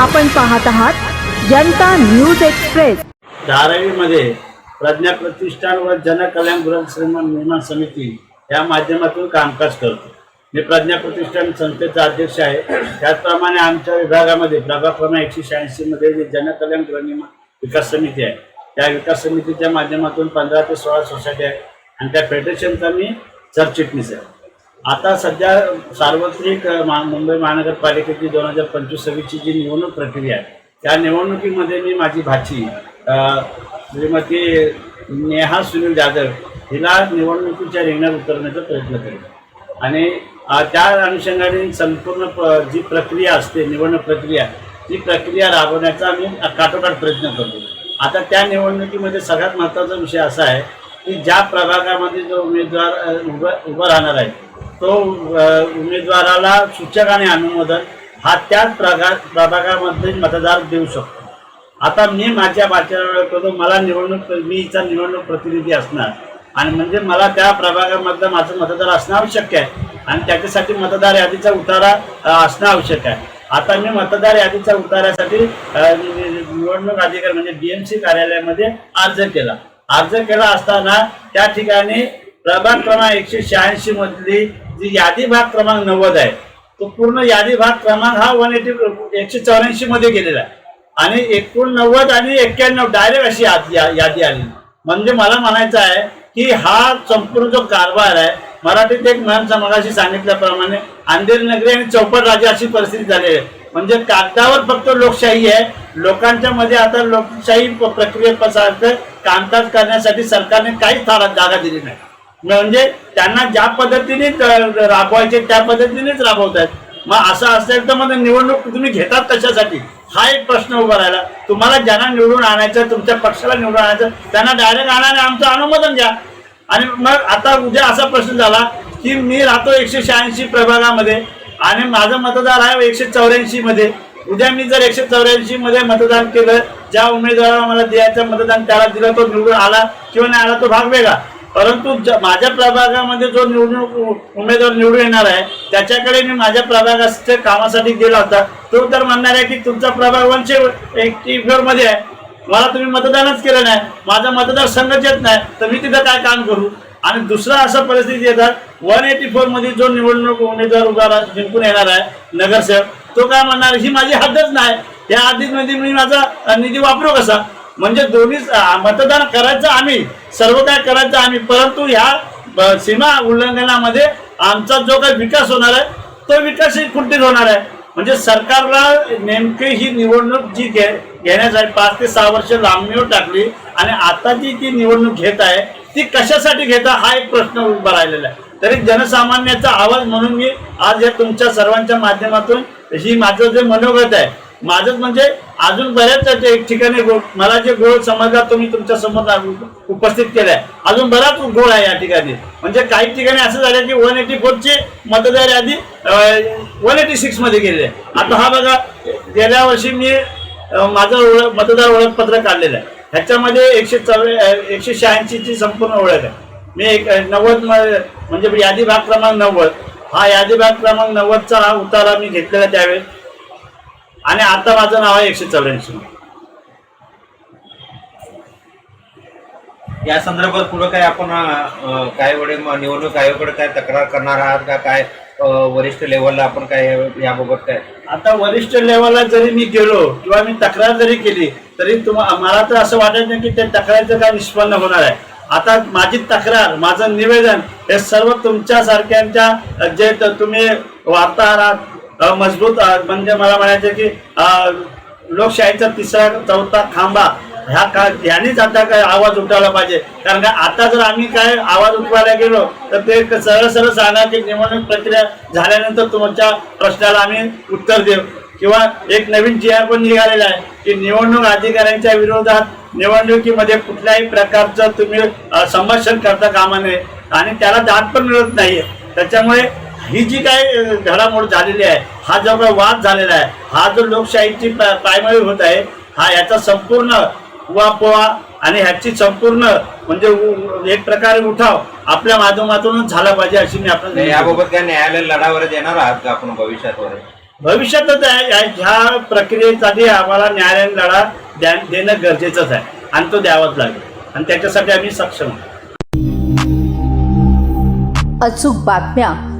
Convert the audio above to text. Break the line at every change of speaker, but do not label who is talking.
आपण पाहत आहात जनता न्यूज एक्सप्रेस.
धारावीमध्ये प्रज्ञा प्रतिष्ठान व जनकल्याण गृहश्रीमान निर्माण समिती या माध्यमातून कामकाज करतो. मी प्रज्ञा प्रतिष्ठान संस्थेचा अध्यक्ष आहे. त्याचप्रमाणे आमच्या विभागामध्ये प्रभाग क्रमांक एकशे शहाऐंशीमध्ये जे जनकल्याण गृहनिर्माण विकास समिती आहे. त्या विकास समितीच्या माध्यमातून पंधरा ते सोळा सोसायटी आहे. आणि त्या फेडरेशनचा मी सरचिटणीस आहे. आता सध्या सार्वत्रिक मा- मुंबई महानगरपालिकेची दोन हजार पंचवीस सव्वीसची जी निवडणूक प्रक्रिया आहे त्या निवडणुकीमध्ये मी माझी भाची श्रीमती नेहा सुनील जाधव हिला निवडणुकीच्या रिंगणात उतरण्याचा प्रयत्न करेल आणि त्या अनुषंगाने संपूर्ण प- जी प्रक्रिया असते निवडणूक प्रक्रिया ती प्रक्रिया राबवण्याचा आम्ही काटोकाट प्रयत्न करतो. आता त्या निवडणुकीमध्ये सगळ्यात महत्त्वाचा विषय असा आहे की ज्या प्रभागामध्ये जो उमेदवार उभं उभा उभा राहणार आहे तो उमेदवाराला सूचक आणि अनुमोदन हा त्याच प्रकार प्रभागामध्ये मतदार देऊ शकतो. आता मी माझ्या बाच्यावर करतो मला निवडणूक मी निवडणूक प्रतिनिधी असणार. आणि म्हणजे मला त्या प्रभागामधलं माझं मतदार असणं आवश्यक आहे. आणि त्याच्यासाठी मतदार यादीचा उतारा असणं आवश्यक आहे. आता मी मतदार यादीच्या उतारासाठी निवडणूक अधिकारी म्हणजे बीएमसी कार्यालयामध्ये अर्ज केला. अर्ज केला असताना त्या ठिकाणी प्रभाग क्रमांक एकशे शहाऐंशी मधली जी यादी भाग क्रमांक नव्वद आहे तो पूर्ण यादी भाग क्रमांक हा वन एटी एकशे चौऱ्याऐंशी मध्ये गेलेला आहे. आणि एकोणनव्वद आणि एक्क्याण्णव डायरेक्ट अशी यादी यादी आली. म्हणजे मला म्हणायचं आहे की हा संपूर्ण जो कारभार आहे मराठीत एक मॅम मगाशी सांगितल्याप्रमाणे अंधेरी नगरी आणि चौपट राजा अशी परिस्थिती झालेली आहे. म्हणजे कागदावर फक्त लोकशाही आहे. लोकांच्या मध्ये आता लोकशाही प्रक्रिये पसार कामकाज करण्यासाठी सरकारने काहीच थारा जागा दिली नाही. म्हणजे त्यांना ज्या पद्धतीने राबवायचे त्या पद्धतीनेच राबवतायत. मग असं असेल तर मग निवडणूक तुम्ही घेतात कशासाठी? हा एक प्रश्न उभा राहिला. तुम्हाला ज्यांना निवडून आणायचं तुमच्या पक्षाला निवडून आणायचं त्यांना डायरेक्ट आणा आणि आमचं अनुमोदन घ्या आणि मग आता उद्या असा प्रश्न झाला की मी राहतो एकशे शहाऐंशी प्रभागामध्ये आणि माझं मतदार आहे एकशे चौऱ्याऐंशी मध्ये. उद्या मी जर एकशे चौऱ्याऐंशी मध्ये मतदान केलं ज्या उमेदवाराला मला द्यायचं मतदान त्याला दिलं तो निवडून आला किंवा नाही आला तो भाग वेगळा. परंतु ज- माझ्या प्रभागामध्ये जो निवडणूक उमेदवार निवडून येणार आहे त्याच्याकडे मी माझ्या प्रभागाच्या कामासाठी गेला होता. तो तर म्हणणार आहे की तुमचा प्रभाग वनशे एकटी मध्ये आहे. मला तुम्ही मतदानच केलं नाही. माझा मतदारसंघच येत नाही तर मी तिथं काय काम करू? आणि दुसरा असा परिस्थिती येतात वन एटी फोरमध्ये जो निवडणूक उमेदवार उभा जिंकून येणार आहे नगरसेवक तो काय म्हणणार ही माझी हद्दच नाही. या हद्दीमध्ये मी माझा निधी वापरू कसा? म्हणजे दोन्ही मतदान करायचं आम्ही सर्व काय करायचं आम्ही. परंतु ह्या सीमा उल्लंघनामध्ये आमचा जो काही विकास होणार आहे तो विकास ही होणार आहे. म्हणजे सरकारला नेमकी ही निवडणूक जी घे घेण्यासाठी पाच ते सहा वर्ष लांबणीवर टाकली आणि आता जी ती निवडणूक घेत आहे ती कशासाठी घेता हा एक प्रश्न उभा राहिलेला आहे. तरी जनसामान्याचा आवाज म्हणून मी आज या तुमच्या सर्वांच्या माध्यमातून ही माझं जे मनोगत आहे माझंच म्हणजे अजून बऱ्याच एक ठिकाणी मला जे गोळ समजला तो मी तुमच्यासमोर उपस्थित केलाय अजून बराच गोळ आहे या ठिकाणी. म्हणजे काही ठिकाणी असं झालं की वन एटी फोरचे मतदार यादी वन एटी सिक्समध्ये गेलेली आहे. आता हा बघा गेल्या वर्षी मी माझं ओळख मतदार ओळखपत्र काढलेलं आहे. ह्याच्यामध्ये एकशे चौ एकशे शहाऐंशीची संपूर्ण ओळख आहे. मी एक नव्वद म्हणजे यादी भाग क्रमांक नव्वद. हा यादी भाग क्रमांक नव्वदचा हा उतारा मी घेतलेला त्यावेळेस आणि आता माझं नाव आहे एकशे चौऱ्याऐंशी.
या संदर्भात पुढे काय आपण काय वेळे निवडणूक आयोगाकडे काय तक्रार करणार आहात का? काय वरिष्ठ लेवलला आपण काय या- याबाबत काय?
आता वरिष्ठ लेवलला जरी मी गेलो किंवा मी तक्रार जरी केली तरी तुम्हा मला तर असं वाटत नाही की त्या तक्रारीचं काय निष्पन्न होणार आहे. आता माझी तक्रार माझं निवेदन हे सर्व तुमच्यासारख्यांच्या जे तुम्ही वार्ताहर आहात अ, मजबूत म्हणजे मला म्हणायचं की लोकशाहीचा तिसरा चौथा खांबा ह्या का ह्यानेच आता काय आवाज उठवला पाहिजे. कारण का आता जर आम्ही काय आवाज उठवायला गेलो तर ते सरळ सरळ सांगा की निवडणूक प्रक्रिया झाल्यानंतर तुमच्या प्रश्नाला आम्ही उत्तर देऊ. किंवा एक नवीन जी आर पण निघालेला आहे की निवडणूक अधिकाऱ्यांच्या विरोधात निवडणुकीमध्ये कुठल्याही प्रकारचं तुम्ही संभाषण करता कामा नये. आणि त्याला दाद पण मिळत नाहीये. त्याच्यामुळे ही जी काही घडामोड झालेली आहे हा जो काही वाद झालेला आहे हा जो लोकशाहीची पायमळी होत आहे हा याचा संपूर्ण उवापोवा आणि ह्याची संपूर्ण म्हणजे एक प्रकारे उठाव आपल्या माध्यमातूनच झाला पाहिजे अशी मी आपण
याबाबत काय न्यायालय लढावरच येणार आहात का आपण भविष्यात
भविष्यातच ह्या प्रक्रियेसाठी आम्हाला न्यायालयाने लढा देणं गरजेचंच आहे आणि तो द्यावाच लागेल. आणि त्याच्यासाठी आम्ही सक्षम
अचूक बातम्या